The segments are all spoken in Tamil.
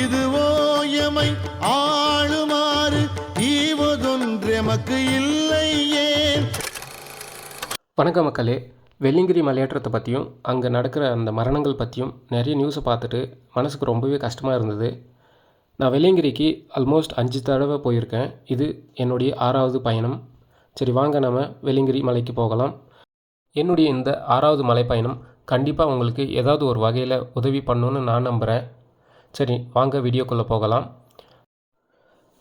இதுவோ எமை ஆளுமாறு ஈவதொன்றெமக்கு இல்லை ஏன்? வணக்கம் மக்களே. வெள்ளிங்கிரி மலையேற்றத்தை பற்றியும் அங்கே நடக்கிற அந்த மரணங்கள் பற்றியும் நிறைய நியூஸை பார்த்துட்டு மனசுக்கு ரொம்பவே கஷ்டமாக இருந்தது. நான் வெள்ளியங்கிரிக்கு ஆல்மோஸ்ட் அஞ்சு தடவை போயிருக்கேன். இது என்னுடைய ஆறாவது பயணம். சரி வாங்க நம்ம வெள்ளியங்கிரி மலைக்கு போகலாம். என்னுடைய இந்த ஆறாவது மலை பயணம் கண்டிப்பாக உங்களுக்கு ஏதாவது ஒரு வகையில் உதவி பண்ணுன்னு நான் நம்புகிறேன் சரி வாங்க வீடியோக்குள்ளே போகலாம்.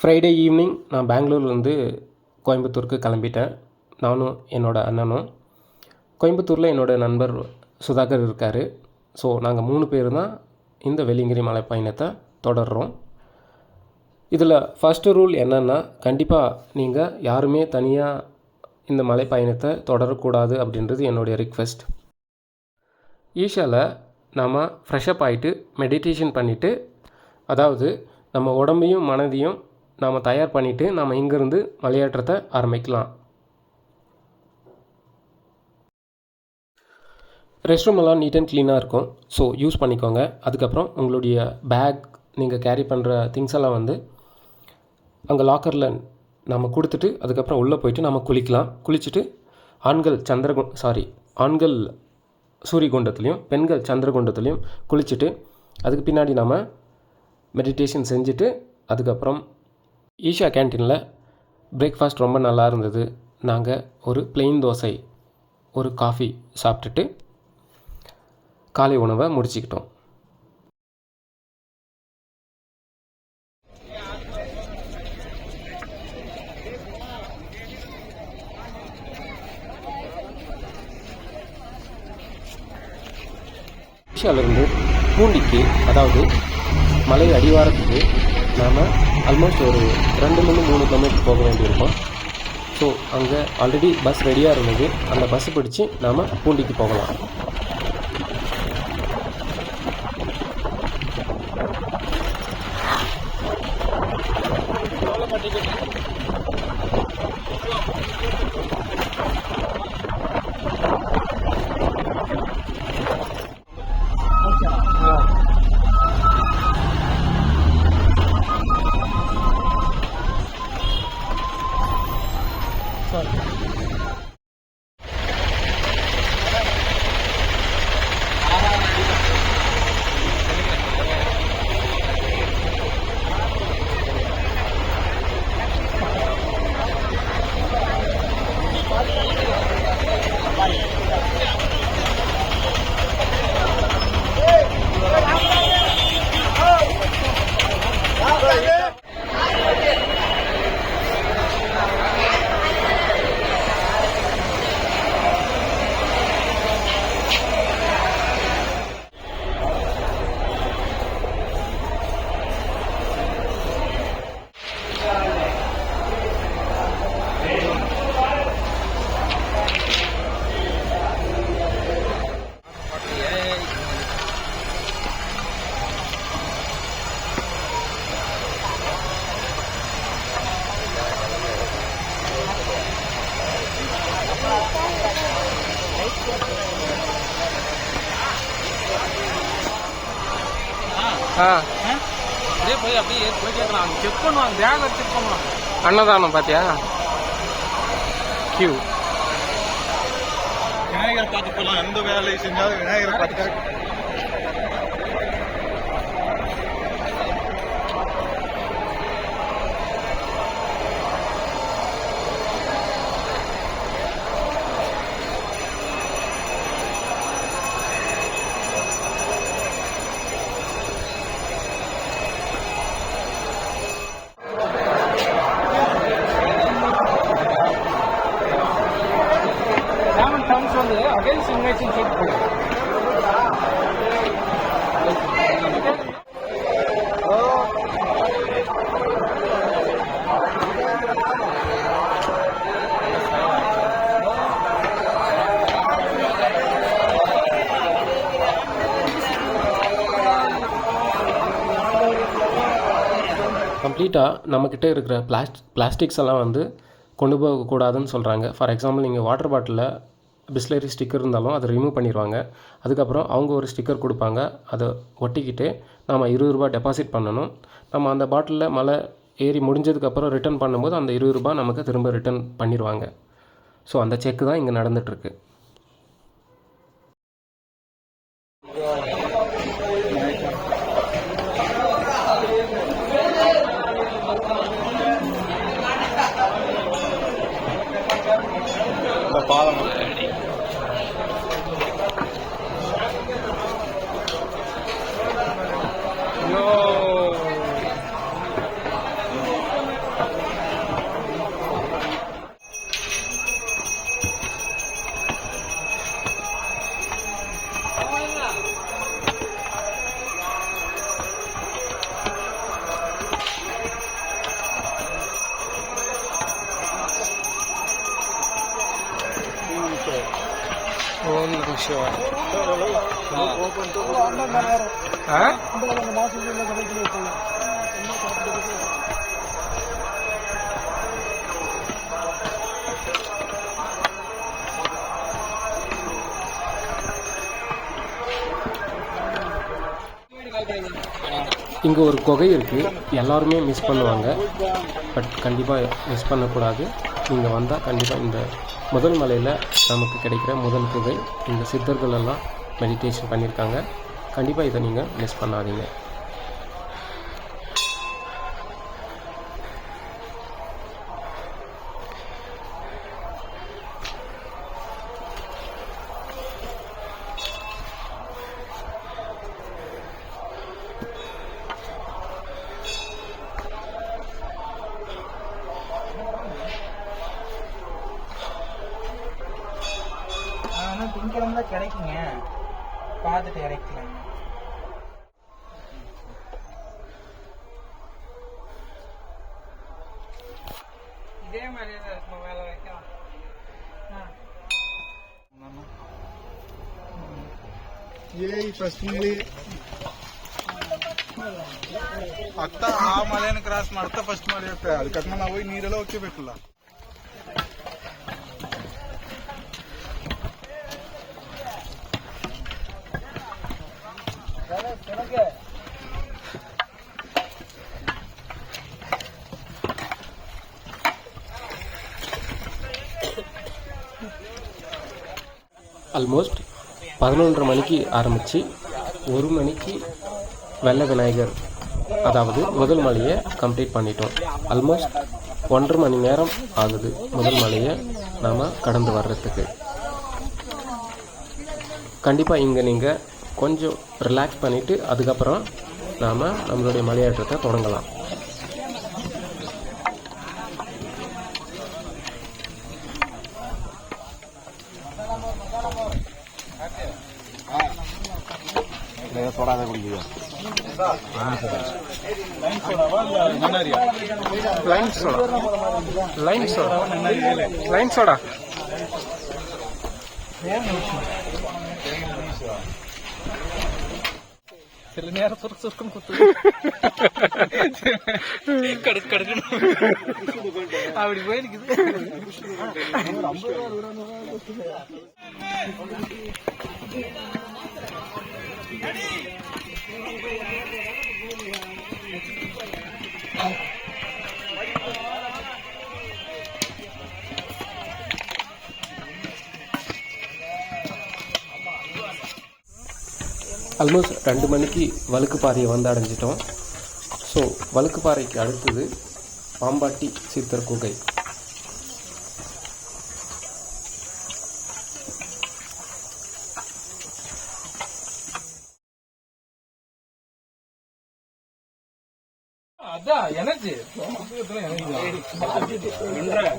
ஃப்ரைடே ஈவினிங் நான் பெங்களூர்லேருந்து கோயம்புத்தூருக்கு கிளம்பிட்டேன். நானும் என்னோடய அண்ணனும். கோயம்புத்தூரில் என்னோடய நண்பர் சுதாகர் இருக்கார். ஸோ நாங்கள் மூணு பேர் தான் இந்த வெள்ளிங்கிரி மலை பயணத்தை தொடர்றோம். இதில் ஃபஸ்ட்டு ரூல் என்னென்னா கண்டிப்பாக நீங்கள் யாருமே தனியாக இந்த மலை பயணத்தை தொடரக்கூடாது அப்படின்றது என்னுடைய ரிக்வெஸ்ட் ஈஷாவில் நாம் ஃப்ரெஷ்அப் ஆகிட்டு மெடிடேஷன் பண்ணிவிட்டு அதாவது நம்ம உடம்பையும் மனதையும் நாம் தயார் பண்ணிவிட்டு நம்ம இங்கேருந்து மலையேற்றத்தை ஆரம்பிக்கலாம். ரெஸ்ட் ரூம் எல்லாம் நீட் அண்ட் க்ளீனாக இருக்கும். ஸோ யூஸ் பண்ணிக்கோங்க. அதுக்கப்புறம் உங்களுடைய பேக் நீங்கள் கேரி பண்ணுற திங்ஸ் எல்லாம் வந்து அங்கே லாக்கரில் நம்ம கொடுத்துட்டு அதுக்கப்புறம் உள்ளே போயிட்டு நம்ம குளிக்கலாம். குளிச்சுட்டு ஆண்கள் சந்திரகு சாரி ஆண்கள் சூரியகுண்டத்துலேயும் பெண்கள் சந்திரகுண்டத்துலேயும் குளிச்சுட்டு அதுக்கு பின்னாடி நம்ம மெடிடேஷன் செஞ்சுட்டு அதுக்கப்புறம் ஈஷா கேன்டீனில் பிரேக்ஃபாஸ்ட் ரொம்ப நல்லா இருந்தது. நாங்கள் ஒரு பிளெயின் தோசை ஒரு காஃபி சாப்பிட்டுட்டு காலை உணவை முடிச்சுக்கிட்டோம். உச்சியாலிருந்து பூண்டிக்கு அதாவது மலை அடிவாரத்துக்கு நாம் ஆல்மோஸ்ட் ஒரு ரெண்டுலேருந்து மூணு கிலோமீட்டர் போக வேண்டியிருக்கும். ஸோ அங்கே ஆல்ரெடி பஸ் ரெடியாக இருந்தது. அந்த பஸ் பிடிச்சி நாம் பூண்டிக்கு போகலாம். செக் பண்ணுவாங்க பேக் செக் பண்ணுவாங்க அன்னதானம் பார்த்தியா கியூ விநாயகரை பார்த்து போகலாம் எந்த வேலையை செஞ்சாலும் விநாயகரை பார்த்து கம்ப்ளீட்டாக நம்மக்கிட்ட இருக்கிற பிளாஸ்ட் பிளாஸ்டிக்ஸ் எல்லாம் வந்து கொண்டு போகக்கூடாதுன்னு சொல்கிறாங்க ஃபார் எக்ஸாம்பிள் நீங்கள் வாட்டர் பாட்டிலில் பிஸ்லரி ஸ்டிக்கர் இருந்தாலும் அதை ரிமூவ் பண்ணிடுவாங்க அதுக்கப்புறம் அவங்க ஒரு ஸ்டிக்கர் கொடுப்பாங்க. அதை ஒட்டிக்கிட்டு நம்ம இருபது ரூபா டெபாசிட் பண்ணணும். நம்ம அந்த பாட்டிலில் மழை ஏறி முடிஞ்சதுக்கப்புறம் ரிட்டர்ன் பண்ணும்போது அந்த இருபது ரூபா நமக்கு திரும்ப ரிட்டர்ன் பண்ணிடுவாங்க ஸோ அந்த செக்கு தான் இங்கே நடந்துகிட்ருக்கு இங்கே ஒரு குகை இருக்குது எல்லாருமே மிஸ் பண்ணுவாங்க. பட் கண்டிப்பாக மிஸ் பண்ணக்கூடாது. நீங்கள் வந்தால் கண்டிப்பாக இந்த முதல் மலையில் நமக்கு கிடைக்கிற முதல் குகை. இந்த சித்தர்கள் எல்லாம் மெடிடேஷன் பண்ணியிருக்காங்க கண்டிப்பாக இதை நீங்கள் மிஸ் பண்ணாதீங்க. ஆனால் தான் கிடைக்குங்க. பார்த்துட்டு இறக்கலாங்க ಪ್ರಶ್ನೆಲಿ ಅತ್ತ ಆ ಮಳೆನ ಕ್ರಾಸ್ ಮಾಡ್ತಾ ಫಸ್ಟ್ ಮಾಡಿರುತ್ತೆ. ಅದಕ್ಕೆ ನಾವು ಹೋಗಿ ನೀರೆಲ್ಲ ಹೋಗ್ಬೇಕಲ್ಲ ಆಲ್ಮೋಸ್ಟ್ பதினொன்றரை மணிக்கு ஆரம்பித்து ஒரு மணிக்கு வெள்ள விநாயகர் அதாவது முதல் மலையை கம்ப்ளீட் பண்ணிட்டோம். ஆல்மோஸ்ட் ஒன்றரை மணி நேரம் ஆகுது முதல் மலையை நாம் கடந்து வர்றதுக்கு. கண்டிப்பாக இங்கே நீங்கள் கொஞ்சம் ரிலாக்ஸ் பண்ணிவிட்டு அதுக்கப்புறம் நாம் நம்மளுடைய மலையாற்றத்தை தொடங்கலாம். Lime soda lime soda lime soda నేర సురుకు సురుకుని కూర్చుంది కడుకు కడుకు ఆవిడ పోయింది Ready? ஆல்மோஸ்ட் ரெண்டு மணிக்கு வழுக்குப்பாறையை வந்து அடைஞ்சிட்டோம். ஸோ வழுக்குப்பாறைக்கு அடுத்தது பாம்பாட்டி சித்தர் குகை.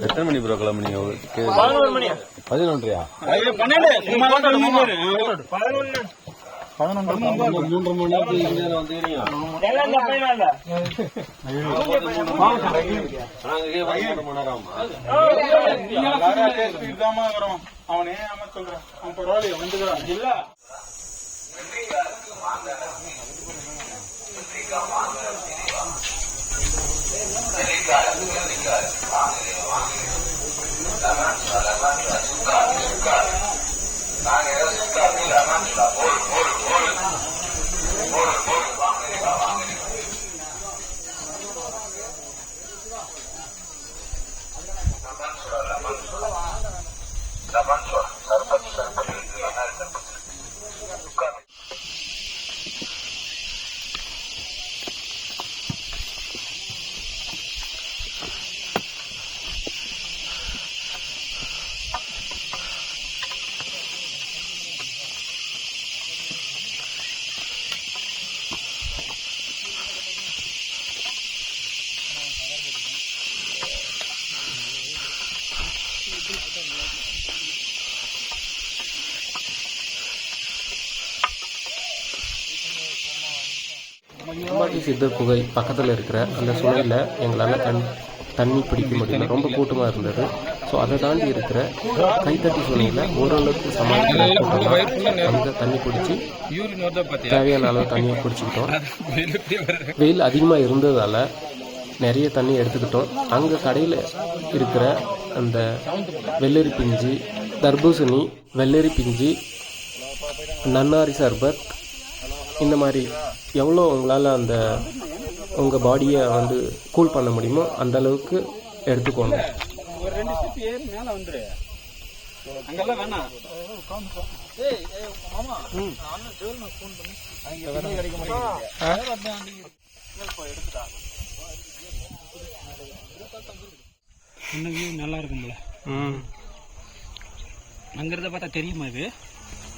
எத்தனை மணி ப்ரோ கிளம்பு நீங்க பதினொன்றியா மூன்று மணி நேரத்துக்கு வந்துடுறீங்க அவனே ஆமா சொல்றான் நாங்க போடு போடு போடு போடு போடு அம்பாட்டி சித்தர் குகை பக்கத்தில் இருக்கிற அந்த சுனையில் எங்களால் தண் தண்ணி பிடிக்க முடியல. ரொம்ப கூட்டமாக இருந்தது. ஸோ அதை தாண்டி இருக்கிற கைத்தட்டி சுனையில் ஓரளவுக்கு சமாளிக்கிற கூட்டமாக அங்கே தண்ணி பிடிச்சி தேவையான அளவு தண்ணியை பிடிச்சிக்கிட்டோம் வெயில் அதிகமாக இருந்ததால் நிறைய தண்ணி எடுத்துக்கிட்டோம். அங்கே கடையில் இருக்கிற அந்த வெள்ளரி பிஞ்சு தர்பூசணி வெள்ளரி பிஞ்சு நன்னாரி சர்பத் இந்த மாதிரி எவ்வளோ உங்களால் அந்த உங்கள் பாடியை வந்து கூல் பண்ண முடியுமோ அந்த அளவுக்கு எடுத்துக்கோங்க. ஒரு ரெண்டு ஸ்டெப் ஏறி மேல வந்துரு அங்கெல்லாம் வேணாம் ஏய் ஏய் மாமா நான் ஜோல்னா ஃபோன் பண்ணி அங்க தண்ணி கிடைக்க மாட்டேங்குது இன்னும் வியூ நல்லா இருக்கும்ல ம். அங்கிருந்த பார்த்தா தெரியுமா இது?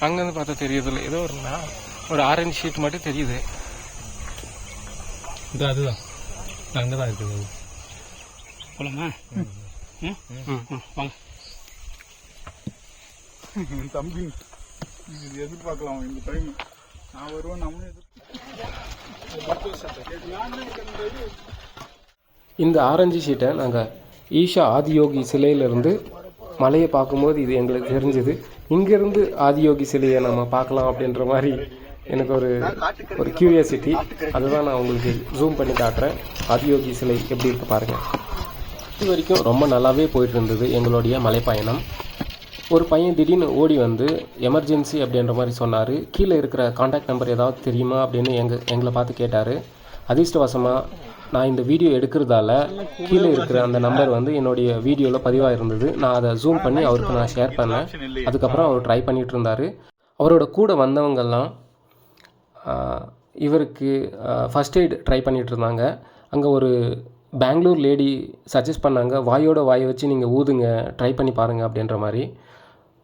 அங்கேருந்து பார்த்தா தெரியுதுல்ல. ஏதோ ஒரு ஒரு ஆரஞ்சு ஷீட் மட்டும் தெரியுது. இது அதுதான். அங்கே தான் இருக்குது போலாமா? வாங்க. என் தம்பி இது எதிர்பார்க்கலாம் இந்த டைம் நான் வருவேன் நம்மளும் எதிர் இந்த ஆரஞ்சு ஷீட்டை நாங்கள் ஈஷா ஆதியோகி சிலையிலிருந்து மலையை பார்க்கும்போது இது எங்களுக்கு தெரிஞ்சது. இங்கேருந்து ஆதியோகி சிலையை நம்ம பார்க்கலாம் அப்படின்ற மாதிரி எனக்கு ஒரு ஒரு கியூரியாசிட்டி அதுதான் நான் உங்களுக்கு ஜூம் பண்ணி காட்டுறேன். ஆதியோகி சிலை எப்படி இருக்கு பாருங்கள் இது வரைக்கும் ரொம்ப நல்லாவே போயிட்டு இருந்தது எங்களுடைய மலைப்பயணம். ஒரு பையன் திடீர்னு ஓடி வந்து எமர்ஜென்சி அப்படின்ற மாதிரி சொன்னார். கீழே இருக்கிற காண்டாக்ட் நம்பர் ஏதாவது தெரியுமா அப்படின்னு எங்கள் எங்களை பார்த்து கேட்டார். அதிர்ஷ்டவசமாக நான் இந்த வீடியோ எடுக்கிறதால கீழே இருக்கிற அந்த நம்பர் வந்து என்னுடைய வீடியோவில் பதிவாக இருந்தது நான் அதை ஜூம் பண்ணி அவருக்கு நான் ஷேர் பண்ணேன். அதுக்கப்புறம் அவர் ட்ரை பண்ணிட்டு இருந்தார். அவரோட கூட வந்தவங்கெல்லாம் இவருக்கு ஃபஸ்ட் எய்ட் ட்ரை பண்ணிகிட்ருந்தாங்க இருந்தாங்க அங்கே ஒரு பெங்களூர் லேடி சஜஸ்ட் பண்ணாங்க வாயோட வாயை வச்சு நீங்கள் ஊதுங்க ட்ரை பண்ணி பாருங்கள் அப்படின்ற மாதிரி.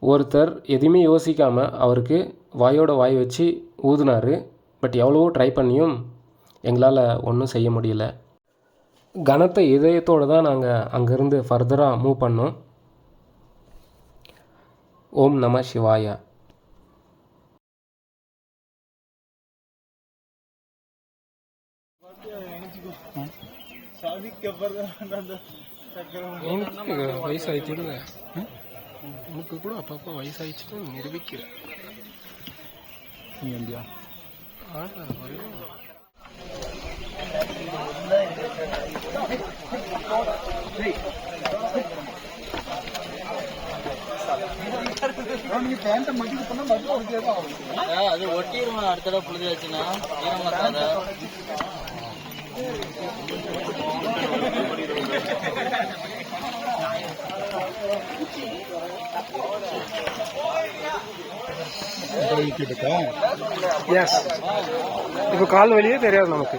ஒருத்தர் எதுவுமே யோசிக்காமல் அவருக்கு வாயோட வாய் வச்சு ஊதுனாரு. பட் எவ்வளவோ ட்ரை பண்ணியும் எங்களால் ஒன்றும் செய்ய முடியல. கனத்த இதயத்தோடு தான் நாங்கள் அங்கேருந்து ஃபர்தராக மூவ் பண்ணோம். ஓம் நம சிவாயா. எனக்கு வயசாயிடுச்சுங்க உனக்கு கூட அப்பப்போ வயசாயிடுச்சுன்னு நிரூபிக்கிறேன். ஆடுறா, ஒரே- அது ஒட்டிடுமா அடுத்த தடவை எஸ் இப்போ கால் வழியே தெரியாது நமக்கு.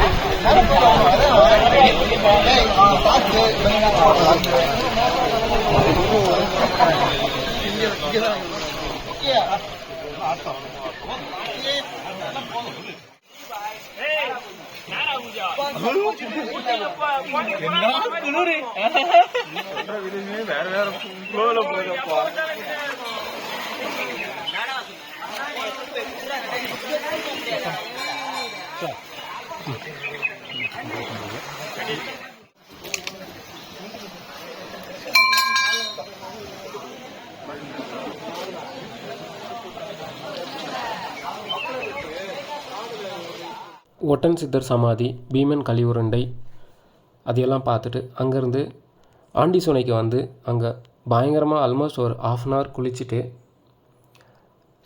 வேற வேற போதப்பா Thank you. ஒட்டன் சித்தர் சமாதி பீமன் கழிவுருண்டை அதையெல்லாம் பார்த்துட்டு அங்கேருந்து ஆண்டிசோனைக்கு வந்து அங்கே பயங்கரமாக ஆல்மோஸ்ட் ஒரு ஆஃப் அன் ஹவர் குளிச்சுட்டு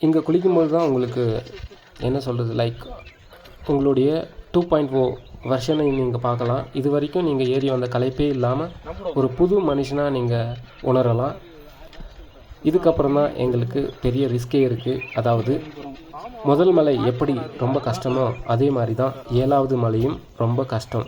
இங்கே குளிக்கும்போது தான் உங்களுக்கு என்ன சொல்கிறது லைக் உங்களுடைய டூ பாயிண்ட் ஓ வெர்ஷனை நீங்கள் பார்க்கலாம். இது வரைக்கும் நீங்கள் ஏறி வந்த கலைப்பே இல்லாமல் ஒரு புது மனுஷனாக நீங்கள் உணரலாம். இதுக்கப்புறம் தான் எங்களுக்கு பெரிய ரிஸ்கே இருக்குது. அதாவது முதல் மலை எப்படி ரொம்ப கஷ்டமோ அதே மாதிரி தான் ஏழாவது மலையும் ரொம்ப கஷ்டம்.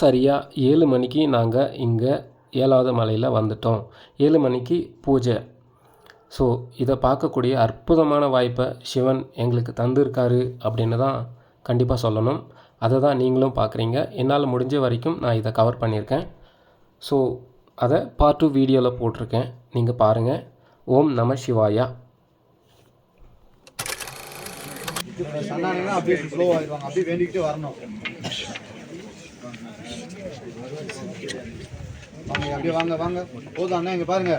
சரியாக ஏழு மணிக்கு நாங்கள் இங்கே ஏழாவது மலையில் வந்துட்டோம். ஏழு மணிக்கு பூஜை. ஸோ இதை பார்க்கக்கூடிய அற்புதமான வாய்ப்பை சிவன் எங்களுக்கு தந்திருக்காரு அப்படின்னு தான் கண்டிப்பாக சொல்லணும். அதை தான் நீங்களும் பார்க்குறீங்க என்னால் முடிஞ்ச வரைக்கும் நான் இதை கவர் பண்ணியிருக்கேன் ஸோ அதை பார்ட் டூ வீடியோவில் போட்டிருக்கேன். நீங்கள் பாருங்கள் ஓம் நம சிவாயா. அப்படியே ஸ்லோ ஆயிடுவாங்க. அப்படியே வேண்டிக்கிட்டே வரணும். வாங்க அப்படியே வாங்க வாங்க. போதும் அண்ணா இங்க பாருங்க.